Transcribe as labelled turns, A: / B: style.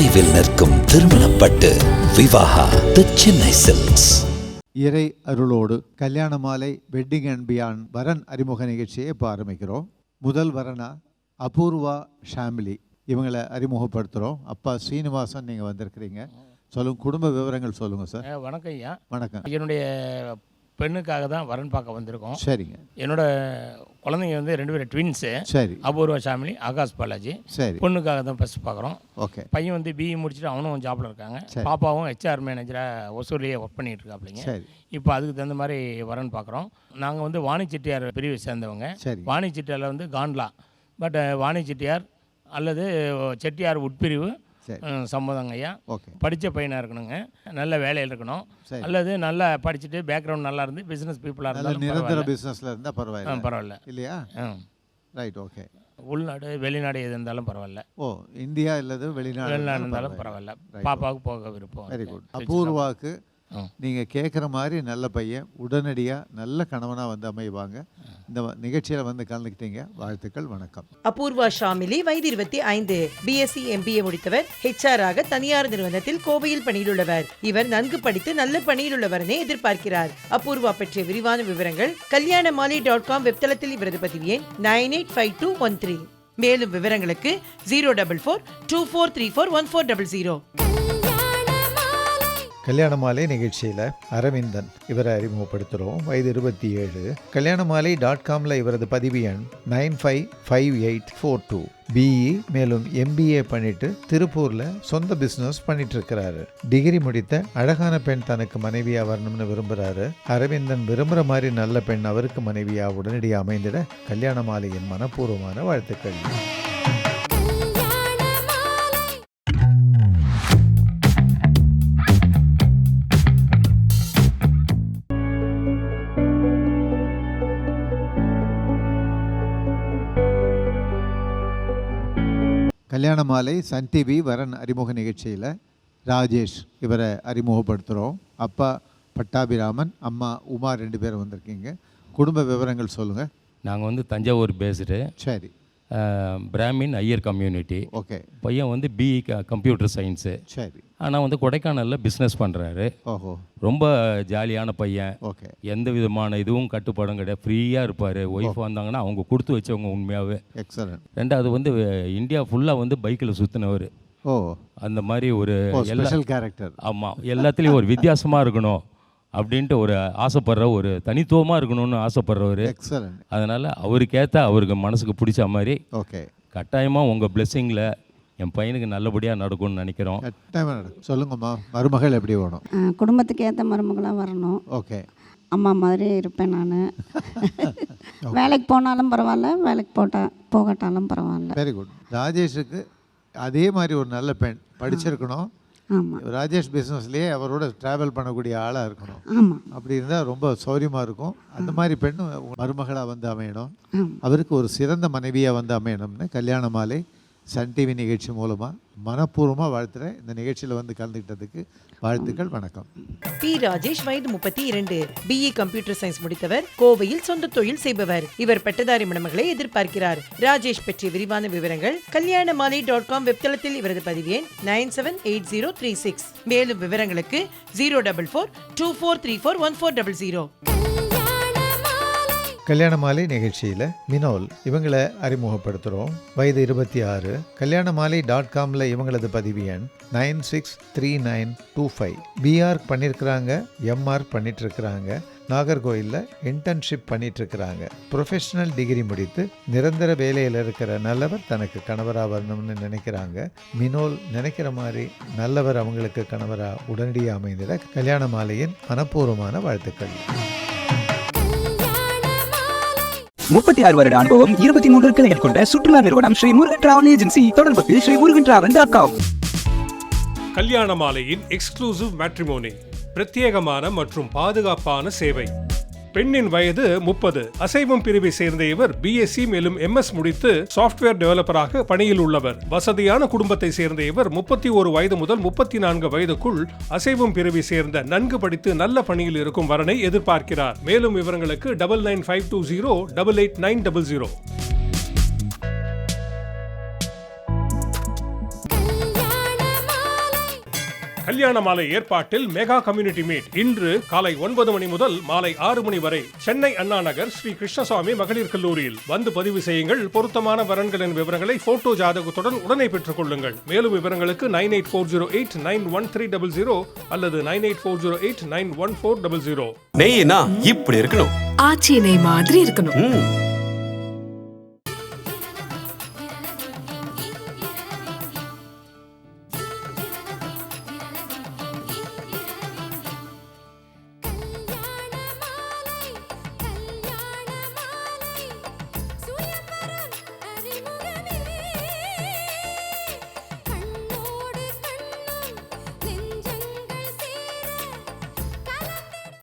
A: நினைவில் நிற்கும் திருமணப்பட்டு விவாகா தி சென்னை சில்க்ஸ்
B: இறை அருளோடு கல்யாண மாலை வெட்டிங் அண்ட் பியாண்ட் வரன் அறிமுக நிகழ்ச்சியை இப்போ ஆரம்பிக்கிறோம் முதல் வரனா அபூர்வா ஷாமிலி இவங்களை அறிமுகப்படுத்துகிறோம் அப்பா சீனிவாசன் நீங்கள் வந்திருக்கிறீங்க. சொல்லுங்க குடும்ப விவரங்கள் சொல்லுங்கள் சார்
C: வணக்கம் ஐயா.
B: வணக்கம்.
C: என்னுடைய பெண்ணுக்காக தான் வரன் பார்க்க வந்திருக்கோம்.
B: சரிங்க.
C: என்னோட குழந்தைங்க வந்து ரெண்டு பேரும் ட்வின்ஸு
B: சரி.
C: அபூர்வா ஷாமிலி ஆகாஷ் பாலாஜி.
B: சரி.
C: பொண்ணுக்காக தான் ஃபஸ்ட் பார்க்குறோம்.
B: ஓகே.
C: பையன் வந்து பிஇ முடிச்சுட்டு அவனும் ஜாப்பில் இருக்காங்க. பாப்பாவும் ஹெச்ஆர் மேனேஜராக ஒசூர்லேயே ஒர்க் பண்ணிட்டு இருக்காப்லைங்க.
B: சரி.
C: இப்போ அதுக்கு தகுந்த மாதிரி வரன் பார்க்குறோம். நாங்கள் வந்து வாணி செட்டியார் பிரிவை சேர்ந்தவங்க.
B: சரி.
C: வாணி செட்டியாரில் வந்து காண்ட்லா. பட் வாணி செட்டியார் அல்லது செட்டியார் உட்பிரிவு சம்மதங்க ஐயா.
B: ஓகே.
C: படித்த பையனாக இருக்கணுங்க. நல்ல வேலையில் இருக்கணும். அல்லது நல்லா படிச்சுட்டு பேக்ரவுண்ட் நல்லா இருந்து பிஸ்னஸ் பீப்புளாக
B: நல்ல
C: இருந்தாலும்
B: நிரந்தர. பிஸ்னஸில் இருந்தால் பரவாயில்ல.
C: பரவாயில்ல.
B: இல்லையா? ரைட் ஓகே
C: உள்நாடு வெளிநாடு எது இருந்தாலும் பரவாயில்ல.
B: ஓ இந்தியா இல்லது வெளிநாடு
C: வெளிநாடு இருந்தாலும் பரவாயில்ல. பாப்பாவுக்கு போக விருப்பம்
B: வெரி. குட் அபூர்வாக்கு. நீங்கள் கேட்குற மாதிரி நல்ல பையன் உடனடியாக நல்ல கணவனாக வந்து அமைவாங்க. இந்த நிகழ்ச்சியில் வந்து கலந்துக்கிட்டீங்க. வாழ்த்துக்கள் வணக்கம்.
D: அபூர்வா ஷாமிலி வயது இருபத்தி ஐந்து பிஎஸ்சி எம்பிஏ முடித்தவர். ஹெச்ஆர் ஆக தனியார் நிறுவனத்தில் கோவையில் பணியிலுள்ளவர். இவர் நன்கு படித்து நல்ல பணியிலுள்ளவரனே எதிர்பார்க்கிறார். அபூர்வா பற்றிய விரிவான விவரங்கள் கல்யாண மாலி டாட் காம் வெப்தளத்தில் இவரது பதிவு எண் nine eight five two one three. மேலும் விவரங்களுக்கு zero double four two four three four one four double zero.
B: கல்யாண மாலை நிகழ்ச்சியில் அரவிந்தன் இவரை அறிமுகப்படுத்துகிறோம் வயது இருபத்தி ஏழு கல்யாண மாலை டாட் காமில் இவரது பதிவு எண் nine five five eight four two. BE மேலும் எம்பிஏ பண்ணிட்டு திருப்பூரில் சொந்த பிஸ்னஸ் பண்ணிட்டு இருக்கிறாரு டிகிரி முடித்த அழகான பெண் தனக்கு மனைவியாக வரணும்னு விரும்புகிறாரு அரவிந்தன் விரும்புகிற மாதிரி நல்ல பெண் அவருக்கு மனைவியாக உடனடியாக அமைந்திட கல்யாண மாலையின் மனப்பூர்வமான வாழ்த்துக்கள். கல்யாண மாலை சன் டிவி வரன் அறிமுக நிகழ்ச்சியில் ராஜேஷ் இவரை அறிமுகப்படுத்துகிறோம் அப்பா பட்டாபிராமன் அம்மா உமா ரெண்டு பேரும் வந்திருக்கீங்க. குடும்ப விவரங்கள் சொல்லுங்கள்
E: நாங்கள் வந்து தஞ்சாவூர் பேஸ்டு.
B: சரி.
E: Brahmin Iyer community.
B: ஓகே.
E: பையன் வந்து பிஇ கம்ப்யூட்டர் சயின்ஸு.
B: சரி.
E: ஆனால் வந்து கொடைக்கானலில் பிஸ்னஸ் பண்ணுறாரு
B: ஓஹோ.
E: ரொம்ப ஜாலியான பையன்.
B: ஓகே.
E: எந்த விதமான இதுவும் கட்டுப்பாடும் கிடையாது. ஃப்ரீயாக இருப்பார். ஒய்ஃப் வந்தாங்கன்னா அவங்க கொடுத்து வச்சவங்க உண்மையாகவே
B: எக்ஸலன்ட்
E: ரெண்டாவது வந்து இந்தியா ஃபுல்லாக வந்து பைக்கில் சுற்றினவர்
B: ஓ.
E: அந்த மாதிரி ஒரு
B: ஸ்பெஷல் கேரக்டர்
E: ஆமாம் எல்லாத்துலேயும் ஒரு வித்தியாசமாக இருக்கணும் அப்படின்ட்டு ஒரு ஆசைப்படுற ஒரு தனித்துவமாக இருக்கணும்னு ஆசைப்படுறவர்.
B: எக்ஸலன்ட்
E: அதனால் அவருக்கேற்ற அவருக்கு மனசுக்கு பிடிச்ச மாதிரி
B: ஓகே.
E: கட்டாயமாக உங்கள் பிளெஸ்ஸிங்கில் என் பையனுக்கு நல்லபடியாக நடக்கும்னு நினைக்கிறோம்.
B: சொல்லுங்கம்மா மருமகள் எப்படி வேணும்
F: குடும்பத்துக்கு ஏற்ற மருமகளாக வரணும்.
B: ஓகே.
F: அம்மா மாதிரி இருப்பேன் நான். வேலைக்கு போனாலும் பரவாயில்ல வேலைக்கு போட்டா போகட்டாலும் பரவாயில்ல.
B: வெரி குட் ராஜேஷுக்கு அதே மாதிரி ஒரு நல்ல பெண் படிச்சிருக்கணும்.
F: ஆமாம்
B: ராஜேஷ் பிஸ்னஸ்லேயே அவரோட ட்ராவல் பண்ணக்கூடிய ஆளாக இருக்கணும்.
F: ஆமாம்
B: அப்படி இருந்தால் ரொம்ப சௌரியமாக இருக்கும். அந்த மாதிரி பெண்ணு மருமகளாக வந்து அமையணும். அவருக்கு ஒரு சிறந்த மனைவியாக வந்து அமையணும்னு கல்யாண மாலை சன் டிவி நிகழ்ச்சி மூலமாக மனப்பூர்வமாக வாழ்த்துறேன். இந்த நிகழ்ச்சியில் வந்து கலந்துக்கிட்டதுக்கு வாழ்த்துக்கள் வணக்கம்.
D: பி ராஜேஷ் வயது முப்பத்தி இரண்டு. பிஇ கம்ப்யூட்டர் சயின்ஸ் முடித்தவர் கோவையில் சொந்த தொழில் செய்பவர். இவர் பட்டதாரி மணமகளை எதிர்பார்க்கிறார். ராஜேஷ் பற்றிய விரிவான விவரங்கள் கல்யாண மாலை டாட் காம் வெப்தளத்தில் இவரது பதிவு எண் nine seven eight zero three six. மேலும் விவரங்களுக்கு zero double four two four three four one four double zero.
B: கல்யாண மாலை நிகழ்ச்சியில் மினோல் இவங்களை அறிமுகப்படுத்துகிறோம் வயது இருபத்தி ஆறு. கல்யாண மாலை டாட் காமில் இவங்களது பதிவு எண் nine six three nine two five. BR பண்ணியிருக்கிறாங்க எம்ஆர் பண்ணிட்டுருக்கிறாங்க. நாகர்கோயிலில் இன்டர்ன்ஷிப் பண்ணிட்டு இருக்கிறாங்க ப்ரொஃபஷனல் டிகிரி முடித்து நிரந்தர வேலையில் இருக்கிற நல்லவர் தனக்கு கணவராக வரணும்னு நினைக்கிறாங்க. மினோல் நினைக்கிற மாதிரி நல்லவர் அவங்களுக்கு கணவராக உடனடியாக அமைந்திட கல்யாண மாலையின் மனப்பூர்வமான வாழ்த்துக்கள்.
G: முப்பத்தி ஆறு வருட அனுபவம் இருபத்தி மூன்று கிளைகள் கொண்ட சுற்றுலா நிறுவனம் ஸ்ரீ முருகன் டிராவல் ஏஜென்சி தொடர்புக்கு Sri Murugan travel dot com
H: கல்யாண மாலையின் எக்ஸ்க்ளூசிவ் மேட்ரிமோனி பிரத்யேகமான மற்றும் பாதுகாப்பான சேவை. பெண்ணின் வயது முப்பது. அசைவம் பிரிவை சேர்ந்த இவர் பிஎஸ்சி மேலும் எம்எஸ் முடித்து சாஃப்ட்வேர் டெவலப்பராக பணியில் உள்ளவர். வசதியான குடும்பத்தை சேர்ந்த இவர் முப்பத்தி ஒரு வயது முதல் முப்பத்தி நான்கு வயதுக்குள் அசைவம் பிரிவை சேர்ந்த நன்கு படித்து நல்ல பணியில் இருக்கும் வரனை எதிர்பார்க்கிறார். மேலும் விவரங்களுக்கு double nine five two zero double eight nine double zero கல்யாண மாலை ஏற்பாட்டில் மெகா கம்யூனிட்டி மீட். இன்று காலை ஒன்பது மணி முதல் மாலை ஆறு மணி வரை சென்னை அண்ணா நகர் ஸ்ரீ கிருஷ்ணசுவாமி மகளிர் கல்லூரியில். வந்து பதிவு செய்யுங்கள். பொருத்தமான வரன்களின் விவரங்களை போட்டோ ஜாதகத்துடன் உடனே பெற்றுக் கொள்ளுங்கள். மேலும் விவரங்களுக்கு nine eight four zero eight nine one three double zero அல்லது nine eight four zero eight nine one four double zero.
I: Naina இப்படி இருக்கணும்.
J: ஆச்சி நெய் மாதிரி இருக்கணும்.